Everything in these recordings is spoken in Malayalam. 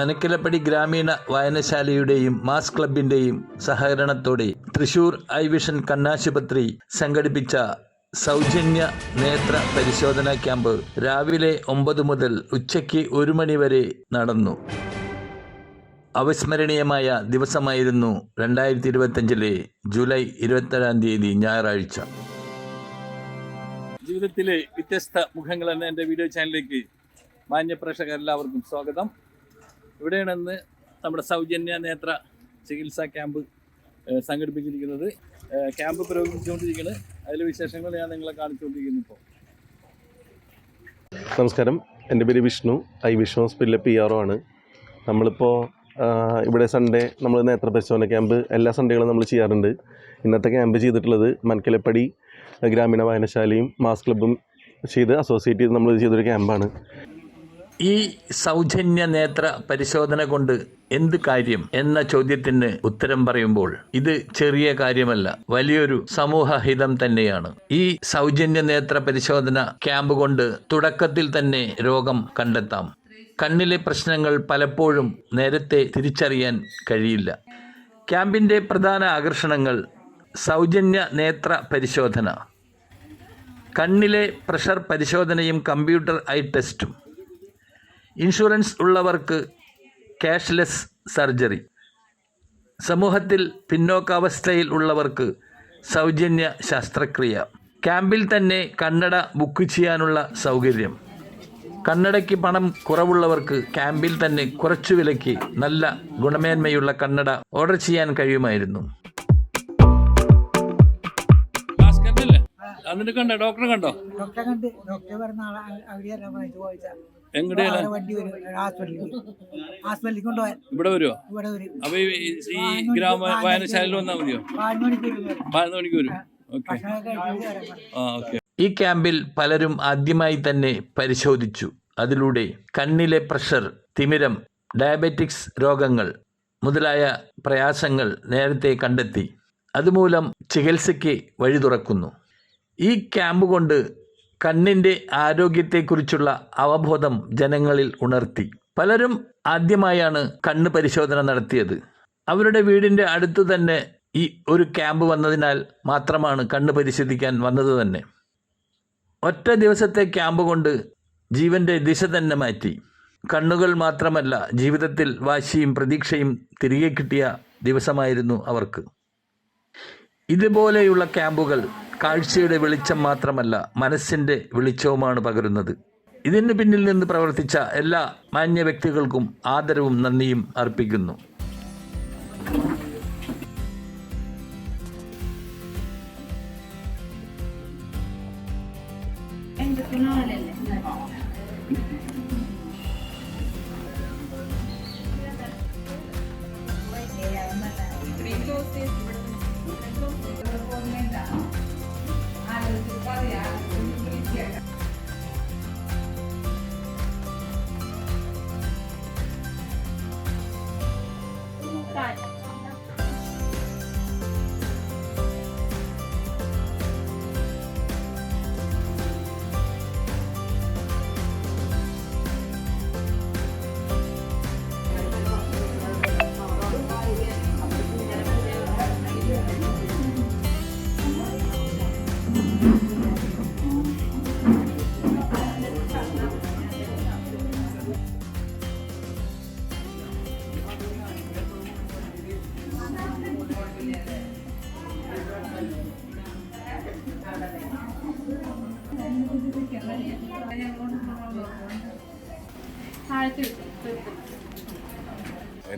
മനക്കിലപ്പടി ഗ്രാമീണ വായനശാലയുടെയും മാസ് ക്ലബിന്റെയും സഹകരണത്തോടെ തൃശൂർ ഐ വിഷൻ കണ്ണാശുപത്രി സംഘടിപ്പിച്ച സൗജന്യ നേത്ര പരിശോധനാ ക്യാമ്പ് രാവിലെ ഒമ്പത് മുതൽ ഉച്ചയ്ക്ക് ഒരു മണിവരെ നടന്നു. അവിസ്മരണീയമായ ദിവസമായിരുന്നു രണ്ടായിരത്തി ഇരുപത്തഞ്ചിലെ ജൂലൈ ഇരുപത്തേഴാം തീയതി ഞായറാഴ്ച. ജീവിതത്തിലെ വ്യത്യസ്ത മുഖങ്ങൾ എന്ന എന്റെ വീഡിയോ ചാനലിലേക്ക് മാന്യ പ്രേക്ഷകരെല്ലാവർക്കും സ്വാഗതം. ഇവിടെയാണ് ഇന്ന് നമ്മുടെ സൗജന്യ നേത്ര ചികിത്സാ ക്യാമ്പ് സംഘടിപ്പിച്ചിരിക്കുന്നത്. ക്യാമ്പ് പുരോഗമിച്ചുകൊണ്ടിരിക്കുന്നത് അതിലെ വിശേഷങ്ങൾ ഞാൻ നിങ്ങളെ കാണിച്ചുകൊണ്ടിരിക്കുന്നു ഇപ്പോൾ നമസ്കാരം. എന്റെ പേര് വിഷ്ണു. ഐ വിഷ്ണു ഹോസ്പിറ്റലിലെ പി ആർ ഒ ആണ്. നമ്മളിപ്പോൾ ഇവിടെ സൺഡേ നമ്മൾ നേത്ര പരിശോധന ക്യാമ്പ് എല്ലാ സൺഡേകളും നമ്മൾ ചെയ്യാറുണ്ട്. ഇന്നത്തെ ക്യാമ്പ് ചെയ്തിട്ടുള്ളത് മൻകലപ്പടി ഗ്രാമീണ വായനശാലയും മാസ് ക്ലബ്ബും ചെയ്ത് അസോസിയേറ്റ് ചെയ്ത് നമ്മൾ ചെയ്തൊരു ക്യാമ്പാണ്. ഈ സൗജന്യ നേത്ര പരിശോധന കൊണ്ട് എന്ത് കാര്യം എന്ന ചോദ്യത്തിന് ഉത്തരം പറയുമ്പോൾ ഇത് ചെറിയ കാര്യമല്ല വലിയൊരു സമൂഹഹിതം തന്നെയാണ്. ഈ സൗജന്യ നേത്ര പരിശോധന ക്യാമ്പ് കൊണ്ട് തുടക്കത്തിൽ തന്നെ രോഗം കണ്ടെത്താം. കണ്ണിലെ പ്രശ്നങ്ങൾ പലപ്പോഴും നേരത്തെ തിരിച്ചറിയാൻ കഴിയില്ല. ക്യാമ്പിന്റെ പ്രധാന ആകർഷണങ്ങൾ സൗജന്യ നേത്ര പരിശോധന. കണ്ണിലെ പ്രഷർ പരിശോധനയും കമ്പ്യൂട്ടർ ഐ ടെസ്റ്റും. ഇൻഷുറൻസ് ഉള്ളവർക്ക് ക്യാഷ്ലെസ് സർജറി. സമൂഹത്തിൽ പിന്നോക്കാവസ്ഥയിൽ ഉള്ളവർക്ക് സൗജന്യ ശസ്ത്രക്രിയ. ക്യാമ്പിൽ തന്നെ കന്നഡ ബുക്ക് ചെയ്യാനുള്ള സൗകര്യം. കന്നഡയ്ക്ക് പണം കുറവുള്ളവർക്ക് ക്യാമ്പിൽ തന്നെ കുറച്ചു വിലയ്ക്ക് നല്ല ഗുണമേന്മയുള്ള കന്നഡ ഓർഡർ ചെയ്യാൻ കഴിയുമായിരുന്നു. ഡോക്ടറെ കണ്ടോ? ഡോക്ടറെ കണ്ട്. ഡോക്ടറെ പറഞ്ഞ ആളെ അവിടെ ചോദിച്ചാൽ എങ്ങടെയാണ് വണ്ടി വരും ഹോസ്പിറ്റലിൽ ഇവിടെ വരുമോ ഇവിടെ വരും. അപ്പൊ ഈ- ഈ ഗ്രാമ വായനശാലയിൽ വന്നാൽ മതിയോ. പതിനൊന്ന് മണിക്ക് വരും. ഓക്കെ. ആ ഓക്കെ. ഈ ക്യാമ്പിൽ പലരും ആദ്യമായി തന്നെ പരിശോധിച്ചു. അതിലൂടെ കണ്ണിലെ പ്രഷർ തിമിരം ഡയബറ്റിക്സ് രോഗങ്ങൾ മുതലായ പ്രയാസങ്ങൾ നേരത്തെ കണ്ടെത്തി. അതുമൂലം ചികിത്സയ്ക്ക് വഴി തുറക്കുന്നു. ഈ ക്യാമ്പ് കൊണ്ട് കണ്ണിന്റെ ആരോഗ്യത്തെക്കുറിച്ചുള്ള അവബോധം ജനങ്ങളിൽ ഉണർത്തി. പലരും ആദ്യമായാണ് കണ്ണ് പരിശോധന നടത്തിയത്. അവരുടെ വീടിന്റെ അടുത്തു തന്നെ ഈ ഒരു ക്യാമ്പ് വന്നതിനാൽ മാത്രമാണ് കണ്ണ് പരിശോധിക്കാൻ വന്നത് തന്നെ. ഒറ്റ ദിവസത്തെ ക്യാമ്പ് കൊണ്ട് ജീവന്റെ ദിശ തന്നെ മാറ്റി. കണ്ണുകൾ മാത്രമല്ല ജീവിതത്തിൽ വാശിയും പ്രതീക്ഷയും തിരികെ കിട്ടിയ ദിവസമായിരുന്നു അവർക്ക്. ഇതുപോലെയുള്ള ക്യാമ്പുകൾ കാഴ്ചയുടെ വെളിച്ചം മാത്രമല്ല മനസ്സിന്റെ വെളിച്ചവുമാണ് പകരുന്നത്. ഇതിന് പിന്നിൽ നിന്ന് പ്രവർത്തിച്ച എല്ലാ മാന്യ വ്യക്തികൾക്കും ആദരവും നന്ദിയും അർപ്പിക്കുന്നു.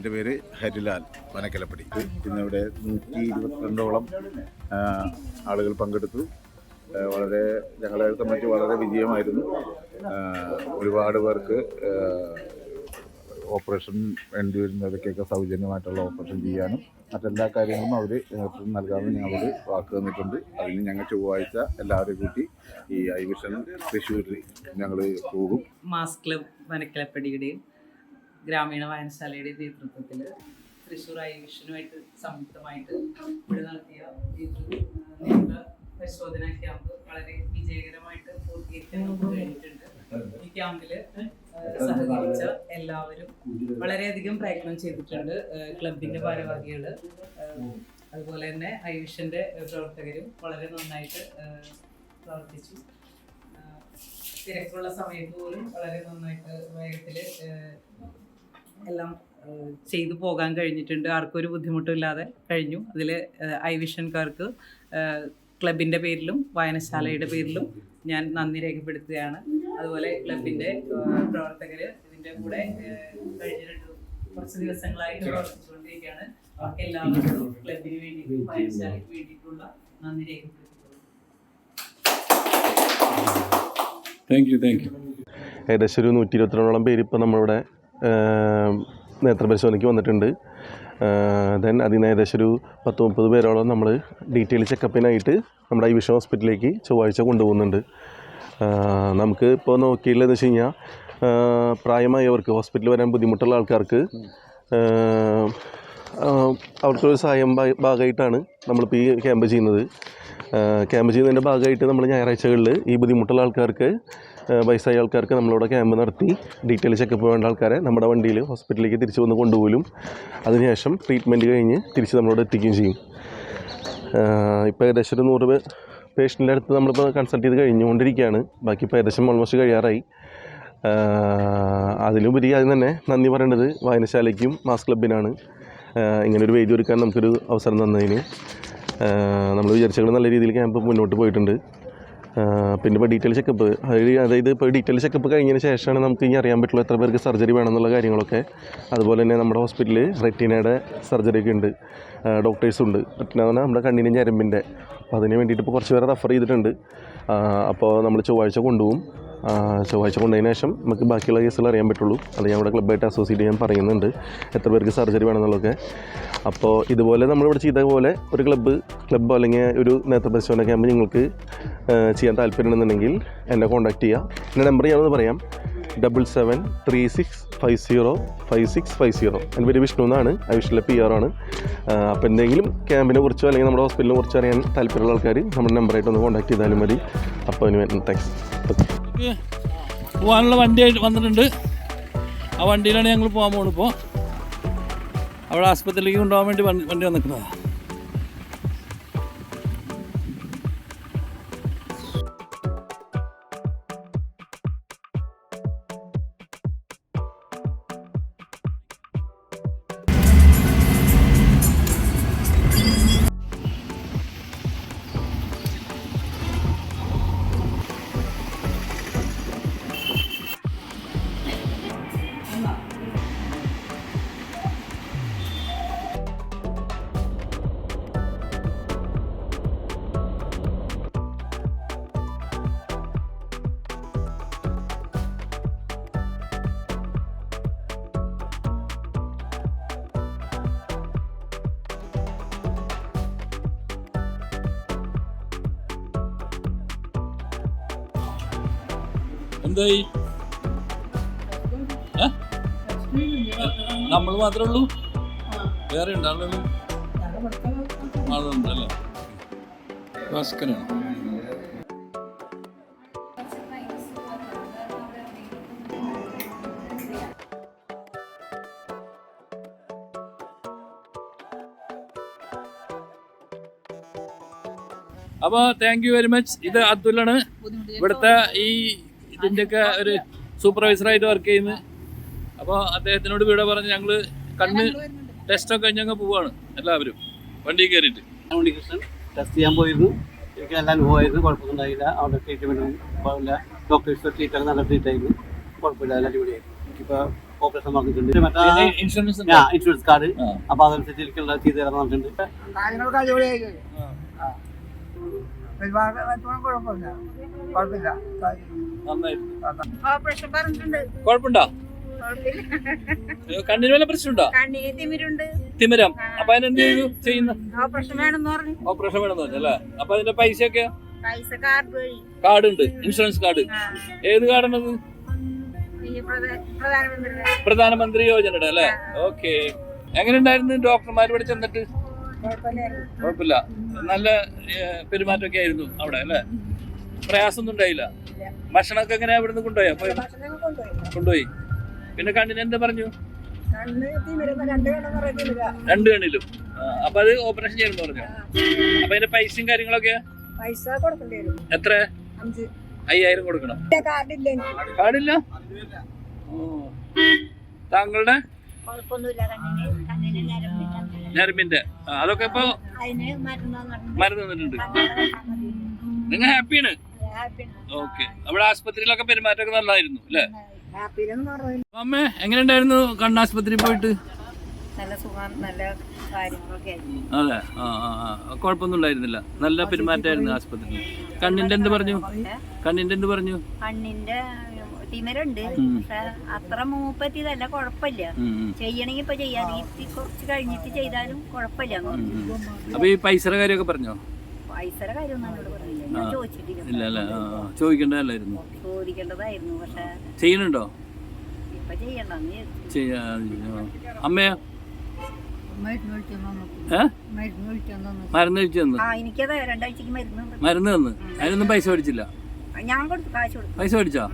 എന്റെ പേര് ഹരിലാൽ വനക്കലപ്പടി. ഇന്നിവിടെ നൂറ്റി ഇരുപത്തിരണ്ടോളം ആളുകൾ പങ്കെടുത്തു. വളരെ ഞങ്ങളെ സംബന്ധിച്ച് വളരെ വിജയമായിരുന്നു. ഒരുപാട് പേർക്ക് ഓപ്പറേഷൻ വേണ്ടി വരുന്നവർക്കൊക്കെ സൗജന്യമായിട്ടുള്ള ഓപ്പറേഷൻ ചെയ്യാനും മറ്റെല്ലാ കാര്യങ്ങളും അവർ നേതൃത്വം നൽകാമെന്ന് ഞങ്ങളോട് വാക്ക് തന്നിട്ടുണ്ട്. അതിന് ഞങ്ങൾ ചൊവ്വാഴ്ച എല്ലാവരെയും കൂട്ടി ഈ ഐ വിഷൻ തൃശ്ശൂരിൽ ഞങ്ങൾ പോകും. മാസ്ക് ക്ലബ് വനക്കലപ്പടിയുടെയും ഗ്രാമീണ വായനശാലയുടെ നേതൃത്വത്തിൽ തൃശ്ശൂർ ഐ സംയുക്തമായിട്ട് ഇവിടെ നടത്തിയ പരിശോധന ക്യാമ്പ് വളരെ വിജയകരമായിട്ട് പൂർത്തീകരിക്കാൻ നമുക്ക് കഴിഞ്ഞിട്ടുണ്ട്. ഈ ക്യാമ്പിൽ സഹകരിച്ച എല്ലാവരും വളരെയധികം പ്രയത്നം ചെയ്തിട്ടുണ്ട് ക്ലബിന്റെ ഭാരവാഹികൾ അതുപോലെ തന്നെ ഐവിഷന്റെ പ്രവർത്തകരും വളരെ നന്നായിട്ട് പ്രവർത്തിച്ചു. തിരക്കുള്ള സമയത്ത് പോലും വളരെ നന്നായിട്ട് വേഗത്തിൽ എല്ലാം ചെയ്തു പോകാൻ കഴിഞ്ഞിട്ടുണ്ട്. ആർക്കും ഒരു ബുദ്ധിമുട്ടില്ലാതെ കഴിഞ്ഞു. അതിൽ ഐ വിഷൻകാർക്ക് ക്ലബിന്റെ പേരിലും വായനശാലയുടെ പേരിലും ഞാൻ നന്ദി രേഖപ്പെടുത്തുകയാണ്. അതുപോലെ ക്ലബിന്റെ പ്രവർത്തകർ ഇതിന്റെ കൂടെ കഴിഞ്ഞ രണ്ട് കുറച്ച് ദിവസങ്ങളായി പ്രവർത്തിച്ചുകൊണ്ടിരിക്കുകയാണ്. അവർക്ക് എല്ലാവർക്കും ക്ലബിന് വേണ്ടി വായനശാലയ്ക്ക് വേണ്ടിയിട്ടുള്ള നന്ദി രേഖപ്പെടുത്തുന്നു. താങ്ക് യു താങ്ക് യു ഏകദേശം ഒരു നൂറ്റി ഇരുപത്തിരണ്ടോളം പേര് ഇപ്പം നമ്മളിവിടെ നേത്രപരിശോധനയ്ക്ക് വന്നിട്ടുണ്ട്. ദെൻ അതിന് ഏകദേശം ഒരു പത്ത് മുപ്പത് പേരോളം നമ്മൾ ഡീറ്റെയിൽ ചെക്കപ്പിനായിട്ട് നമ്മുടെ ഐ വിഷൻ ഹോസ്പിറ്റലിലേക്ക് ചൊവ്വാഴ്ച കൊണ്ടുപോകുന്നുണ്ട്. നമുക്ക് ഇപ്പോൾ നോക്കിയില്ലെന്ന് വെച്ച് കഴിഞ്ഞാൽ പ്രായമായവർക്ക് ഹോസ്പിറ്റലിൽ വരാൻ ബുദ്ധിമുട്ടുള്ള ആൾക്കാർക്ക് അവർക്കൊരു സഹായം ഭാഗമായിട്ടാണ് നമ്മളിപ്പോൾ ഈ ക്യാമ്പ് ചെയ്യുന്നത്. ക്യാമ്പ് ചെയ്യുന്നതിന്റെ ഭാഗമായിട്ട് നമ്മൾ ഞായറാഴ്ചകളിൽ ഈ ബുദ്ധിമുട്ടുള്ള ആൾക്കാർക്ക് വയസ്സായ ആൾക്കാർക്ക് നമ്മളിവിടെ ക്യാമ്പ് നടത്തി ഡീറ്റെയിൽ ചെക്കപ്പ് വേണ്ട ആൾക്കാരെ നമ്മുടെ വണ്ടിയിൽ ഹോസ്പിറ്റലിലേക്ക് തിരിച്ചു വന്ന് കൊണ്ടുപോലും അതിനുശേഷം ട്രീറ്റ്മെന്റ് കഴിഞ്ഞ് തിരിച്ച് നമ്മളോട് എത്തിക്കുകയും ചെയ്യും. ഇപ്പോൾ ഏകദേശം ഒരു നൂറ് പേഷ്യന്റെ അടുത്ത് നമ്മളിപ്പോൾ കൺസൾട്ട് ചെയ്ത് കഴിഞ്ഞുകൊണ്ടിരിക്കുകയാണ്. ബാക്കി ഇപ്പോൾ ഏകദേശം ഓൾമോസ്റ്റ് കഴിയാറായി. അതിലുപരി അതിന് തന്നെ നന്ദി പറയേണ്ടത് വായനശാലയ്ക്കും മാസ് ക്ലബിനാണ് ഇങ്ങനൊരു വേദി ഒരുക്കാൻ നമുക്കൊരു അവസരം തന്നതിന്. നമ്മൾ വിചാരിച്ചാൽ നല്ല രീതിയിൽ ക്യാമ്പ് മുന്നോട്ട് പോയിട്ടുണ്ട്. പിന്നെ ഇപ്പോൾ ഡീറ്റെയിൽ ചെക്കപ്പ് അതായത് ഇപ്പോൾ ഡീറ്റെയിൽ ചെക്കപ്പ് കഴിഞ്ഞതിന് ശേഷമാണ് നമുക്ക് ഇനി അറിയാൻ പറ്റുള്ളൂ എത്ര പേർക്ക് സർജറി വേണമെന്നുള്ള കാര്യങ്ങളൊക്കെ. അതുപോലെ തന്നെ നമ്മുടെ ഹോസ്പിറ്റലിൽ റെറ്റിനയുടെ സർജറി ഒക്കെ ഉണ്ട്. ഡോക്ടേഴ്സും ഉണ്ട്. റെറ്റിന എന്ന് പറഞ്ഞാൽ നമ്മുടെ കണ്ണിന്റെ ഞരമ്പിന്റെ അപ്പോൾ അതിന് വേണ്ടിയിട്ട് ഇപ്പോൾ കുറച്ച് പേരെ റെഫർ ചെയ്തിട്ടുണ്ട്. അപ്പോൾ നമ്മൾ ചൊവ്വാഴ്ച കൊണ്ടുപോകും. ചൊവ്വാഴ്ച കൊണ്ടതിന് ശേഷം നമുക്ക് ബാക്കിയുള്ള കേസുകൾ അറിയാൻ പറ്റുള്ളൂ. അത് ഞാൻ ഇവിടെ ക്ലബ്ബായിട്ട് അസോസിയേറ്റ് ഞാൻ പറയുന്നുണ്ട്. എത്ര പേർക്ക് സർജറി വേണമെന്നുള്ളതൊക്കെ. അപ്പോൾ ഇതുപോലെ നമ്മൾ ഇവിടെ ചെയ്ത പോലെ ഒരു ക്ലബ്ബ് ക്ലബ്ബ് അല്ലെങ്കിൽ ഒരു നേത്രപരിശോധന ക്യാമ്പ് നിങ്ങൾക്ക് ചെയ്യാൻ താല്പര്യമുണ്ടെന്നുണ്ടെങ്കിൽ എന്നെ കോൺടാക്റ്റ് ചെയ്യുക എന്റെ നമ്പർ ഞാനൊന്ന് പറയാം. Double seven three six five zero five six five zero എന്റെ പേര് വിഷ്ണു എന്നാണ്. ആ വിഷ്ണുവിലെ പി ആർ ആണ്. അപ്പോൾ എന്തെങ്കിലും ക്യാമ്പിനെ കുറിച്ചോ അല്ലെങ്കിൽ നമ്മുടെ ഹോസ്പിറ്റലിനെ കുറിച്ചോ അറിയാൻ താല്പര്യമുള്ള ആൾക്കാർ നമ്മുടെ നമ്പറായിട്ട് ഒന്ന് കോൺടാക്ട് ചെയ്താലും മതി. അപ്പോൾ അതിന് താങ്ക്സ് ഓക്കെ പോകാനുള്ള വണ്ടിയായിട്ട് വന്നിട്ടുണ്ട്. ആ വണ്ടിയിലാണ് ഞങ്ങൾ പോകാൻ പോകുന്നത് ഇപ്പോൾ അവിടെ ആസ്പത്രിയിലേക്ക് കൊണ്ടുപോകാൻ വണ്ടി വണ്ടി വന്നിരിക്കുന്നതാണ് എന്തായി നമ്മൾ മാത്രമേ ഉള്ളൂ? വേറെ ഉണ്ട് ആളുകൾ ആളുണ്ടല്ലേ? ഭാസ്കരാണ്? അപ്പോൾ താങ്ക് യു വെരി മച്ച് ഇത് അബ്ദുള്ളാണ് ഇവിടുത്തെ ഈ ഇതിന്റെയൊക്കെ ഒരു സൂപ്പർവൈസറായിട്ട് വർക്ക് ചെയ്യുന്നത് അപ്പോൾ അദ്ദേഹത്തിനോട് ഇവിടെ പറഞ്ഞ് ഞങ്ങൾ കണ്ണ് ടെസ്റ്റൊക്കെ കഴിഞ്ഞങ്ങ് പോവാണ് എല്ലാവരും. വണ്ടി കയറിയിട്ട്. ഉണ്ണികൃഷ്ണൻ. ടെസ്റ്റ് ചെയ്യാൻ പോയിരുന്നു. എനിക്ക് നല്ല അനുഭവമായിരുന്നു. കുഴപ്പമൊന്നുമില്ല ഉണ്ടായില്ല അവിടെ ട്രീറ്റ്മെന്റ് കുഴപ്പമില്ല ഡോക്ടേഴ്സ് ട്രീറ്റ് നല്ല ട്രീറ്റായിരുന്നു കുഴപ്പമില്ല. നല്ല അടിപൊളിയായിരുന്നു. എനിക്കിപ്പോൾ ഓപ്പറേഷൻ പറഞ്ഞിട്ടുണ്ട് മറ്റേ ഇൻഷുറൻസ് ആ ഇൻഷുറൻസ് കാർഡ്. അപ്പോൾ അതനുസരിച്ച് എനിക്കുള്ള ചെയ്ത് തരാൻ പറഞ്ഞിട്ടുണ്ട്. കുഴപ്പമില്ല. കുഴപ്പമില്ല. ഓപ്പറേഷൻ പറഞ്ഞിട്ടുണ്ട്. കുഴപ്പമുണ്ടോ? കുഴപ്പമില്ല. കണ്ണിന് വല്ല പ്രശ്നമുണ്ടോ? കണ്ണിന് തിമിരുണ്ട്. തിമിരം. അപ്പൊ അതിനെന്ത് ചെയ്തു? ചെയ്യുന്ന ഓപ്പറേഷൻ വേണമെന്ന് പറഞ്ഞു. ഓപ്പറേഷൻ വേണമെന്ന് പറഞ്ഞു അല്ലേ? അപ്പൊ അതിന്റെ പൈസയൊക്കെ? പൈസ കാർഡ് വഴി. കാർഡ് ഉണ്ട് ഇൻഷുറൻസ് കാർഡ്. ഏത് കാർഡാണത്? പ്രധാനമന്ത്രി യോജനയുടെ അല്ലേ? ഓക്കെ. എങ്ങനെ ഉണ്ടായിരുന്നു ഡോക്ടർമാർ ഇവിടെ ചെന്നിട്ട്. കുഴപ്പമില്ല. നല്ല പെരുമാറ്റമൊക്കെ ആയിരുന്നു അവിടെ അല്ലേ? പ്രയാസമൊന്നും ഉണ്ടായില്ല. ഭക്ഷണമൊക്കെ എങ്ങനെയാ പോയി ഭക്ഷണം കൊണ്ടുപോയി. കൊണ്ടുപോയി. പിന്നെ കണ്ണിന് എന്താ പറഞ്ഞു? രണ്ട് കണ്ണിലും. അപ്പൊ അത് ഓപ്പറേഷൻ ചെയ്യണമെന്ന് പറഞ്ഞു. അപ്പൊ അതിന്റെ പൈസയും കാര്യങ്ങളൊക്കെ? പൈസ എത്ര? അയ്യായിരം കൊടുക്കണം. കാർഡില്ല. താങ്കളുടെ? കുഴപ്പമൊന്നുമില്ല. കണ്ണിന് കണ്ണിന് ഞരമ്പിന്റെ അതൊക്കെ ഇപ്പൊ മരുന്ന് തന്നിട്ടുണ്ട്. നിങ്ങൾ ഹാപ്പിയാണ്? Happy okay. നമ്മുടെ ആസ്പത്രിയിലൊക്കെ പെരുമാറ്റമൊക്കെ നല്ലതായിരുന്നു അല്ലേ? അമ്മ എങ്ങനെയുണ്ടായിരുന്നു കണ്ണാസ്പത്രി പോയിട്ട്? നല്ല സുഖം നല്ല അതെ. ആ ആ ആ. കുഴപ്പമൊന്നും ഉണ്ടായിരുന്നില്ല. നല്ല പെരുമാറ്റമായിരുന്നു ആസ്പത്രിയിൽ. കണ്ണിന്റെ എന്ത് പറഞ്ഞു? കണ്ണിന്റെ എന്ത് പറഞ്ഞു? കണ്ണിന്റെ ഉം. പക്ഷെ അത്ര മൂപ്പത്തിയതല്ല കുഴപ്പമില്ല. ചെയ്യണമെങ്കിൽ ഇപ്പൊ ചെയ്യാം. ഈ കുറച്ച് കഴിഞ്ഞിട്ട് ചെയ്താലും കുഴപ്പമില്ല. അപ്പൊ ഈ പൈസയുടെ കാര്യമൊക്കെ പറഞ്ഞോ? പൈസയുടെ എന്നോട് പറഞ്ഞില്ല. ഞാൻ ചോദിച്ചിട്ടില്ല. ചോദിക്കേണ്ടതല്ലായിരുന്നു. ചോദിക്കേണ്ടതായിരുന്നു. പക്ഷെ ചെയ്യണുണ്ടോ ഇപ്പൊ ചെയ്യണ്ടെന്ന്. അമ്മയോ? മരുന്ന് തന്നു മരുന്ന് തന്നു മരുന്ന് തന്ന്? അതിനൊന്നും പൈസ മേടിച്ചില്ല? ഞാൻ കൊടുത്തു പൈസ മേടിച്ചോ.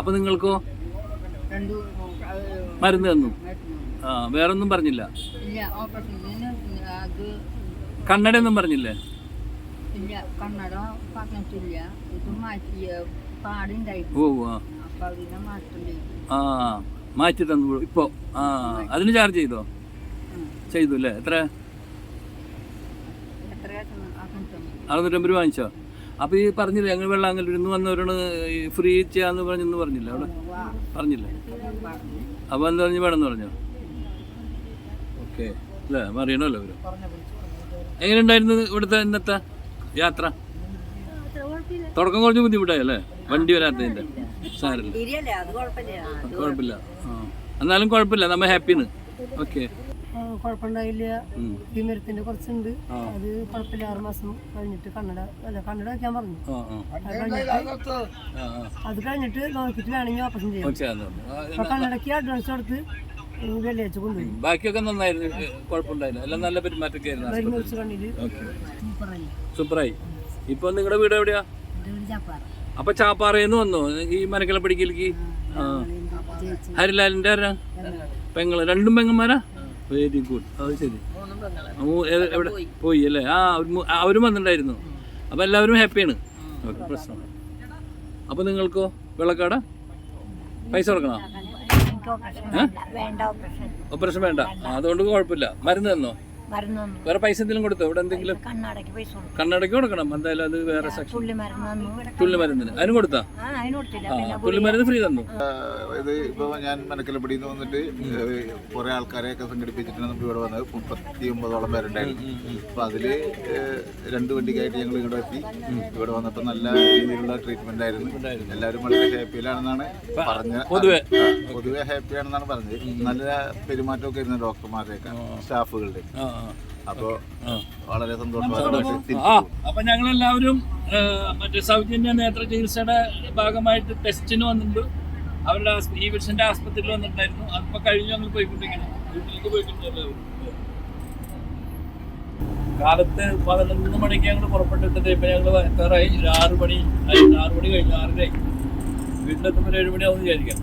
അപ്പൊ നിങ്ങൾക്കോ മരുന്ന് തന്നു? ആ വേറൊന്നും പറഞ്ഞില്ല? കണ്ണടയൊന്നും പറഞ്ഞില്ലേ? ഇല്ല കണ്ണട പറഞ്ഞിട്ടില്ല. ഇത് മാറ്റി ഓ ആ. മാറ്റി തന്നു. ഇപ്പോ ആ അതിന് ചാർജ് ചെയ്തോ? ചെയ്തു അല്ലേ? എത്ര? അറുന്നൂറ്റമ്പത് രൂപ വാങ്ങിച്ചോ? അപ്പൊ ഈ പറഞ്ഞില്ല ഞങ്ങൾ വെള്ളാങ്കൽ ഇന്ന് വന്നവരാണ് ഫ്രീ ചെയ്യാന്ന് പറഞ്ഞെന്ന് പറഞ്ഞില്ല അവിടെ? പറഞ്ഞില്ല? അപ്പൊ എന്താ പറഞ്ഞു? വേണമെന്ന് പറഞ്ഞോ? ഓക്കെ അല്ലേ? അറിയണമല്ലോ അവർ. എങ്ങനെയുണ്ടായിരുന്നു ഇവിടുത്തെ ഇന്നത്തെ യാത്ര? തുടക്കം കുറച്ച് ബുദ്ധിമുട്ടായി അല്ലേ? വണ്ടി വരാത്തതിന്റെ. സാരല്ല കുഴപ്പമില്ല. ആ. എന്നാലും കുഴപ്പമില്ല. നമ്മ ഹാപ്പിയാണ് ഓക്കെ കുഴപ്പമുണ്ടായില്ല. തിമിരത്തിന്റെ കുറച്ചുണ്ട്. അത് കുഴപ്പമില്ല. ആറു മാസം കഴിഞ്ഞിട്ട് കണ്ണട അല്ല കണ്ണട വെക്കാൻ പറഞ്ഞു. അത് കഴിഞ്ഞിട്ട് നോക്കിട്ട് വേണമെങ്കിൽ ഓപ്പറേഷൻ ചെയ്യാം. അപ്പൊ കണ്ണടക്ക് അഡ്വാൻസ് കൊടുത്ത് ഈ വെള്ളിയാഴ്ച കൊണ്ടുപോയി. ബാക്കിയൊക്കെ നന്നായിരുന്നു. കുഴപ്പമുണ്ടായിരുന്നു എല്ലാം നല്ല പെരുമാറ്റമൊക്കെ ആയിരുന്നു സൂപ്പറായി. ഇപ്പൊ നിങ്ങളുടെ വീട് എവിടെയാ? ചാപ്പാറ. അപ്പൊ ചാപ്പാറയെന്ന് വന്നോ? ഈ മനക്കല പിടിക്കലേക്ക്? ഹരിലാലിന്റെ ആരാ? പെങ്ങൾ. രണ്ടും പെങ്ങന്മാരാ? വെരി ഗുഡ് അത് ശരി. എവിടെ? പോയി. അല്ലേ? ആ അവർ വന്നിട്ടുണ്ടായിരുന്നു. അപ്പൊ എല്ലാവരും ഹാപ്പിയാണ്. ഓക്കെ പ്രശ്നം അപ്പൊ നിങ്ങൾക്കോ? വെള്ളക്കാട? പൈസ കൊടുക്കണോ? ഓപ്പറേഷൻ വേണ്ട. അതുകൊണ്ട് കുഴപ്പമില്ല. മരുന്ന് തന്നോ? വേറെ പൈസ എന്തെങ്കിലും കൊടുത്തോ? ഇവിടെ എന്തെങ്കിലും? കണ്ണടയ്ക്ക് പൈസ കണ്ണടയ്ക്ക് കൊടുക്കണം. എന്തായാലും അത് വേറെ സെക്ഷൻ തുള്ളി മരുന്നിന്. അതിന് കൊടുത്താ? തുള്ളി മരുന്ന് ഫ്രീ തന്നു. ഇത് ഇപ്പോൾ ഞാൻ മനക്കലപ്പടി നിന്ന് വന്നിട്ട് കുറേ ആൾക്കാരെയൊക്കെ സംഘടിപ്പിച്ചിട്ടാണ് നമ്മൾ ഇവിടെ വന്നത്. മുപ്പത്തി ഒമ്പതോളം പേരുണ്ടായിരുന്നു അപ്പോൾ അതിൽ രണ്ട് വണ്ടിക്കായിട്ട് ഞങ്ങൾ ഇവിടെ എത്തി. ഇവിടെ വന്നപ്പോൾ നല്ല രീതിയിലുള്ള ട്രീറ്റ്മെന്റ് ആയിരുന്നു. എല്ലാവരും വളരെ ഹാപ്പിയിലാണെന്നാണ് പറഞ്ഞത് പൊതുവെ? പൊതുവെ ഹാപ്പിയാണെന്നാണ് പറഞ്ഞത്. നല്ല പെരുമാറ്റമൊക്കെ ആയിരുന്നു ഡോക്ടർമാരുടെയൊക്കെ സ്റ്റാഫുകളുടെ അപ്പോൾ വളരെ സന്തോഷമായിട്ട് അപ്പൊ ഞങ്ങളെല്ലാവരും എല്ലാവരും മറ്റേ സൗജന്യ നേത്ര ചികിത്സയുടെ ഭാഗമായിട്ട് ടെസ്റ്റിന് വന്നിട്ടുണ്ട്. അവരുടെ ഈ വിഷന്റെ ആസ്പത്രിയിൽ വന്നിട്ടുണ്ടായിരുന്നു. അതിപ്പോ കഴിഞ്ഞ് ഞങ്ങൾ പോയിക്കൊണ്ടിരിക്കണം വീട്ടിലേക്ക് പോയിട്ടുണ്ട് കാലത്ത് പതിനൊന്ന് മണിക്ക് ഞങ്ങൾ പുറപ്പെട്ടിട്ട് ഇപ്പൊ ഞങ്ങൾ എത്താറായി. ഒരു ആറ് മണി. ആറ് മണി കഴിഞ്ഞു ആറര വീട്ടിലെത്തുമ്പോൾ ഒരു ഏഴ് മണിയാവും വിചാരിക്കാം.